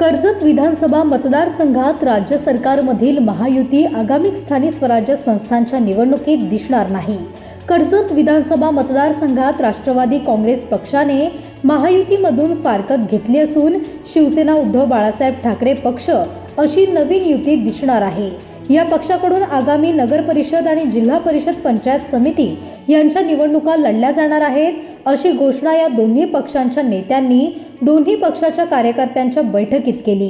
कर्जत विधानसभा मतदारसंघात राज्य सरकारमधील महायुती आगामी स्थानिक स्वराज्य संस्थांच्या निवडणुकीत दिसणार नाही. कर्जत विधानसभा मतदारसंघात राष्ट्रवादी काँग्रेस पक्षाने महायुतीमधून फारकत घेतली असून शिवसेना उद्धव बाळासाहेब ठाकरे पक्ष अशी नवीन युती दिसणार आहे. या पक्षाकडून आगामी नगर परिषद आणि जिल्हा परिषद पंचायत समिती यांच्या निवडणुका लढल्या जाणार आहेत. अशी घोषणा या दोन्ही पक्षांच्या नेत्यांनी दोन्ही पक्षाच्या कार्यकर्त्यांच्या बैठकीत केली.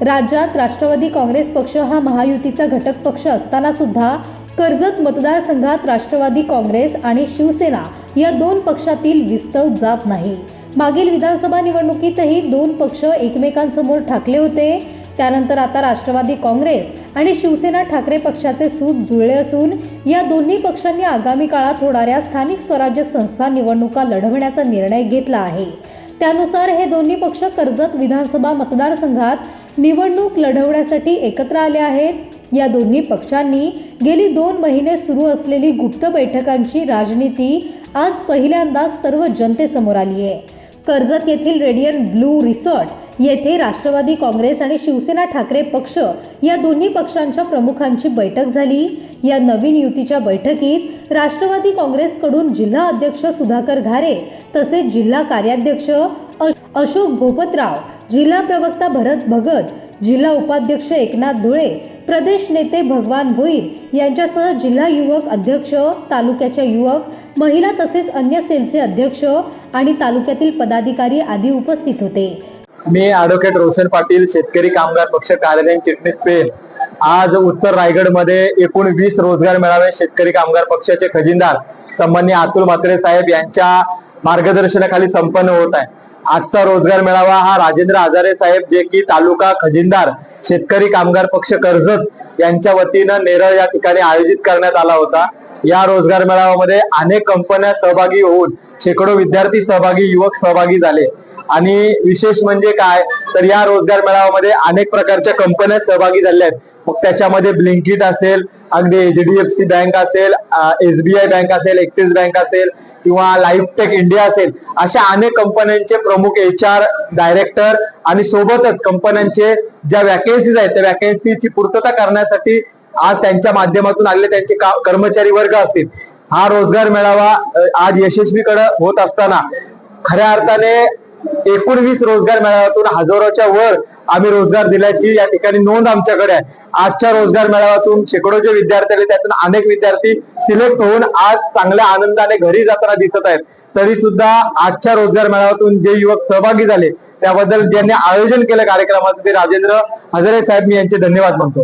राज्यात राष्ट्रवादी काँग्रेस पक्ष हा महायुतीचा घटक पक्ष असताना सुद्धा कर्जत मतदारसंघात राष्ट्रवादी काँग्रेस आणि शिवसेना या दोन पक्षातील विस्तव जात नाही. मागील विधानसभा निवडणुकीतही दोन पक्ष एकमेकांसमोर ठाकले होते. त्यानंतर आता राष्ट्रवादी काँग्रेस आणि शिवसेना ठाकरे पक्षाचे सूत जुळले असून या दोन्ही पक्षांनी आगामी काळात होणाऱ्या स्थानिक स्वराज्य संस्था निवडणुका लढवण्याचा निर्णय घेतला आहे. त्यानुसार हे दोन्ही पक्ष कर्जत विधानसभा मतदारसंघात निवडणूक लढवण्यासाठी एकत्र आले आहेत. या दोन्ही पक्षांनी गेली दोन महिने सुरू असलेली गुप्त बैठकांची राजनीती आज पहिल्यांदा सर्व जनतेसमोर आली आहे. कर्जत येथील रेडियन ब्लू रिसॉर्ट येथे राष्ट्रवादी काँग्रेस आणि शिवसेना ठाकरे पक्ष या दोन्ही पक्षांच्या प्रमुखांची बैठक झाली. या नवीन युतीच्या बैठकीत राष्ट्रवादी काँग्रेसकडून जिल्हा अध्यक्ष सुधाकर घारे तसेच जिल्हा कार्याध्यक्ष अशोक भोपतराव जिल्हा प्रवक्ता भरत भगत जिल्हा उपाध्यक्ष एकनाथ धुळे प्रदेश नेते भगवान भोईर यांच्यासह जिल्हा युवक अध्यक्ष तालुक्याच्या युवक महिला तसेच अन्य सेलचे अध्यक्ष आणि तालुक्यातील पदाधिकारी आदी उपस्थित होते. मी ऍडव्होकेट रोशन पाटील शेतकरी कामगार पक्ष कार्यालयीन चिटणीस पेन आज उत्तर रायगडमध्ये एकूण वीस रोजगार मेळावे शेतकरी कामगार पक्षाचे खजिनदार सन्मान्य अतुल म्हात्रे साहेब यांच्या मार्गदर्शनाखाली संपन्न होत आहे. आजचा रोजगार मेळावा हा राजेंद्र आजारे साहेब जे की तालुका खजिनदार शेतकरी कामगार पक्ष कर्जत यांच्या वतीनं नेरळ या ठिकाणी आयोजित करण्यात आला होता. या रोजगार मेळाव्यामध्ये अनेक कंपन्या सहभागी होऊन शेकडो विद्यार्थी सहभागी युवक सहभागी झाले. आणि विशेष म्हणजे काय? तर या रोजगार मेळाव्यामध्ये अनेक प्रकारच्या कंपन्या सहभागी झाल्या आहेत. मग त्याच्यामध्ये ब्लिंकिट असेल अगदी एचडीएफसी बँक असेल एसबीआय बँक असेल एक्सिस बँक असेल किंवा लाईफटेक इंडिया असेल अशा अनेक कंपन्यांचे प्रमुख एच आर डायरेक्टर आणि सोबतच कंपन्यांचे ज्या वॅकन्सीज आहेत त्या वॅकन्सीची पूर्तता करण्यासाठी आज त्यांच्या माध्यमातून आलेले त्यांचे का- कर्मचारी वर्ग असतील. हा रोजगार मेळावा आज यशस्वीकडे होत असताना खऱ्या अर्थाने एकोणवीस रोजगार मेळाव्यातून हजारोच्या वर आम्ही रोजगार दिल्याची या ठिकाणी नोंद आमच्याकडे आहे. आजच्या रोजगार मेळाव्यातून शेकडोचे विद्यार्थी आले त्यातून अनेक विद्यार्थी सिलेक्ट होऊन आज चांगल्या आनंदाने घरी जाताना दिसत आहेत. तरी सुद्धा आजच्या रोजगार मेळाव्यातून जे युवक सहभागी झाले त्याबद्दल ज्यांनी आयोजन केलं कार्यक्रमाचं ते राजेंद्र हजारे साहेब मी यांचे धन्यवाद म्हणतो